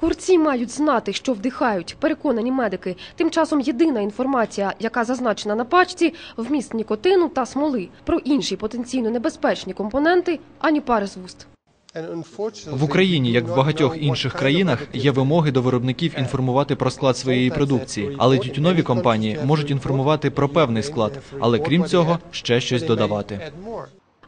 Курці мають знати, що вдихають, переконані медики. Тим часом єдина інформація, яка зазначена на пачці, вміст нікотину та смоли. Про інші потенційно небезпечні компоненти ані пари з вуст. В Україні, як в багатьох інших країнах, є вимоги до виробників інформувати про склад своєї продукції, але тютюнові компанії можуть інформувати про певний склад, але крім цього ще щось додавати.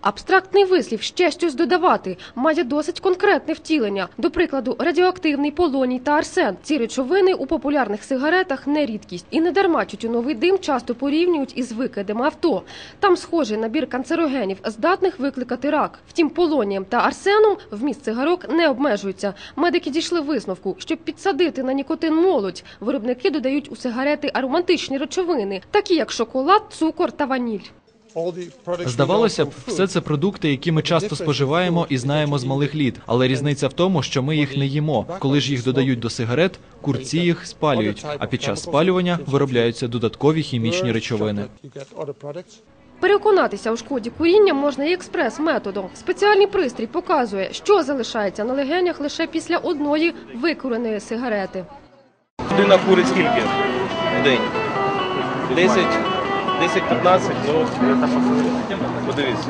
Абстрактний вислів ще щось додавати має досить конкретне втілення. До прикладу, радіоактивний полоній та арсен. Ці речовини у популярних сигаретах не рідкість. І не дарма тютюновий дим часто порівнюють із викидами авто. Там схожий набір канцерогенів, здатних викликати рак. Втім, полонієм та арсеном вміст цигарок не обмежується. Медики дійшли висновку, щоб підсадити на нікотин молодь, виробники додають у сигарети ароматичні речовини, такі як шоколад, цукор та ваніль. Здавалося б, все це продукти, які ми часто споживаємо і знаємо з малих літ. Але різниця в тому, що ми їх не їмо. Коли ж їх додають до сигарет, курці їх спалюють. А під час спалювання виробляються додаткові хімічні речовини. Переконатися у шкоді куріння можна і експрес-методом. Спеціальний пристрій показує, що залишається на легенях лише після одної викуреної сигарети. Людина курить скільки в день? 10, 10-15, ну, подивіться.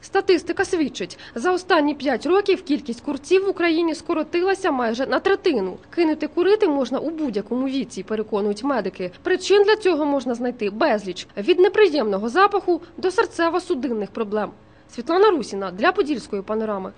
Статистика свідчить, за останні 5 років кількість курців в Україні скоротилася майже на третину. Кинути курити можна у будь-якому віці, переконують медики. Причин для цього можна знайти безліч від неприємного запаху до серцево-судинних проблем. Світлана Русіна для Подільської панорами.